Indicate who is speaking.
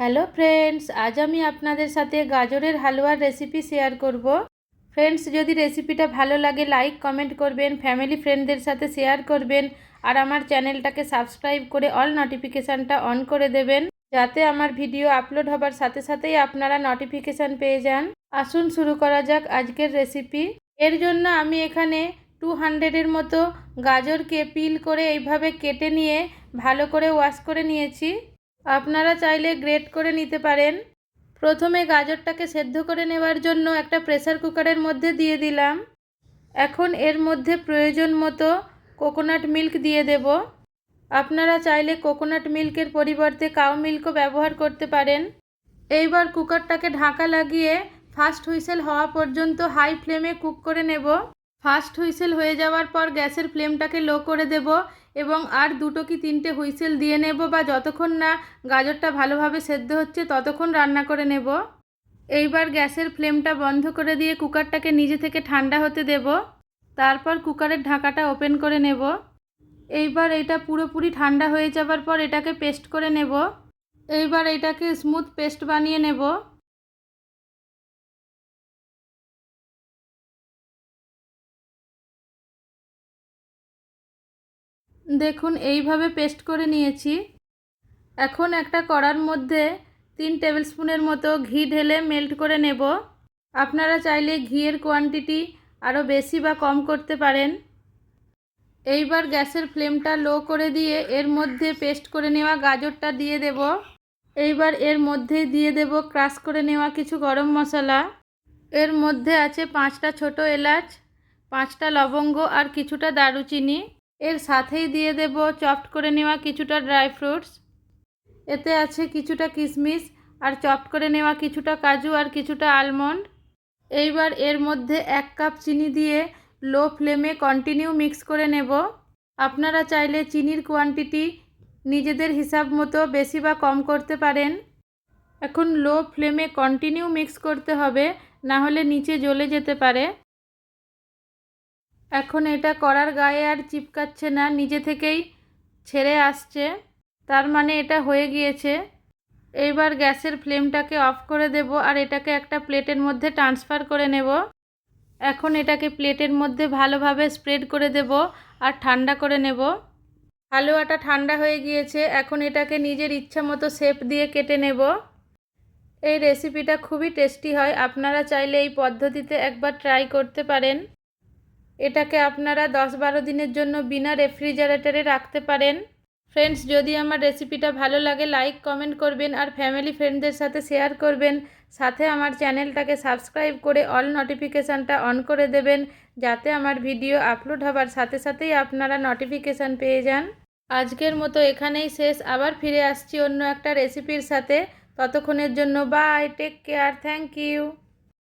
Speaker 1: Hello friends, আজ আমি আপনাদের সাথে গাজরের হালুয়ার রেসিপি শেয়ার করব। ফ্রেন্ডস, যদি রেসিপিটা ভালো লাগে লাইক কমেন্ট করবেন ফ্যামিলি ফ্রেন্ডদের সাথে শেয়ার করবেন, আর আমার চ্যানেলটাকে সাবস্ক্রাইব করে অল নোটিফিকেশানটা অন করে দেবেন, যাতে আমার ভিডিও আপলোড হবার সাথে সাথেই আপনারা নোটিফিকেশান পেয়ে যান। আসুন, শুরু করা যাক আজকের রেসিপি এর জন্য আমি এখানে টু হান্ড্রেডের মতো গাজরকে পিল করে এইভাবে কেটে নিয়ে ভালো করে ওয়াশ করে নিয়েছি। আপনারা চাইলে গ্রেট করে নিতে পারেন। প্রথমে গাজরটাকে সেদ্ধ করে নেওয়ার জন্য একটা প্রেসার কুকারের মধ্যে দিয়ে দিলাম। এখন এর মধ্যে প্রয়োজন মতো কোকোনাট মিল্ক দিয়ে দেব। আপনারা চাইলে কোকোনাট মিল্কের পরিবর্তে কাউ মিল্কও ব্যবহার করতে পারেন। এইবার কুকারটাকে ঢাকা লাগিয়ে ফার্স্ট হুইসেল হওয়া পর্যন্ত হাই ফ্লেমে কুক করে নেব। ফার্স্ট হুইসেল হয়ে যাওয়ার পর গ্যাসের ফ্লেমটাকে লো করে দেব। এবং আর দুটো কি তিনটে হুইসেল দিয়ে নেব বা যতক্ষণ না গাজরটা ভালোভাবে সেদ্ধ হচ্ছে ততক্ষণ রান্না করে নেব? এইবার গ্যাসের ফ্লেমটা বন্ধ করে দিয়ে কুকারটাকে নিজে থেকে ঠান্ডা হতে দেব। তারপর কুকারের ঢাকাটা ওপেন করে নেব। এইবার এটা পুরোপুরি ঠান্ডা হয়ে যাবার পর এটাকে পেস্ট করে নেব। এইবার এটাকে স্মুথ পেস্ট বানিয়ে নেব। দেখুন, এইভাবে পেস্ট করে নিয়েছি। এখন একটা কড়ার মধ্যে তিন টেবিল স্পুনের মতো ঘি ঢেলে মেল্ট করে নেব। আপনারা চাইলে ঘিয়ের কোয়ান্টিটি আরও বেশি বা কম করতে পারেন। এইবার গ্যাসের ফ্লেমটা লো করে দিয়ে এর মধ্যে পেস্ট করে নেওয়া গাজরটা দিয়ে দেব। এইবার এর মধ্যে দিয়ে দেব ক্রাশ করে নেওয়া কিছু গরম মশলা। এর মধ্যে আছে পাঁচটা ছোট এলাচ, পাঁচটা লবঙ্গ আর কিছুটা দারুচিনি। এর সাথেই দিয়ে দেব চপড করে নেওয়া কিছুটা ড্রাই ফ্রুটস। এতে আছে কিছুটা কিশমিশ আর চপড করে নেওয়া কিছুটা কাজু আর কিছুটা আলমন্ড। এইবার এর মধ্যে এক কাপ চিনি দিয়ে লো ফ্লেমে কন্টিনিউ মিক্স করে নেব। আপনারা চাইলে চিনির কোয়ান্টিটি নিজেদের হিসাব মতো বেশি বা কম করতে পারেন। এখন লো ফ্লেমে কন্টিনিউ মিক্স করতে হবে, না হলে নিচে জ্বলে যেতে পারে। এখন এটা করার গায়ে আর চিপকাচ্ছে না, নিজে থেকেই ছেড়ে আসছে। তার মানে এটা হয়ে গিয়েছে। এইবার গ্যাসের ফ্লেমটাকে অফ করে দেব আর এটাকে একটা প্লেটের মধ্যে ট্রান্সফার করে নেব। এখন এটাকে প্লেটের মধ্যে ভালোভাবে স্প্রেড করে দেব আর ঠান্ডা করে নেব। হালুয়াটা ঠান্ডা হয়ে গিয়েছে, এখন এটাকে নিজের ইচ্ছা মতো শেপ দিয়ে কেটে নেব। এই রেসিপিটা খুবই টেস্টি হয়, আপনারা চাইলে এই পদ্ধতিতে একবার ট্রাই করতে পারেন। এটাকে আপনারা দশ বারো দিনের জন্য বিনা রেফ্রিজারেটরে রাখতে পারেন। ফ্রেন্ডস যদি আমার রেসিপিটা ভালো লাগে লাইক কমেন্ট করবেন আর ফ্যামিলি ফ্রেন্ডদের সাথে শেয়ার করবেন। সাথে আমার চ্যানেলটাকে সাবস্ক্রাইব করে অল নোটিফিকেশানটা অন করে দেবেন, যাতে আমার ভিডিও আপলোড হবার সাথে সাথেই আপনারা নোটিফিকেশান পেয়ে যান। আজকের মতো এখানেই শেষ। আবার ফিরে আসছি অন্য একটা রেসিপির সাথে। ততক্ষণের জন্য bye take care thank you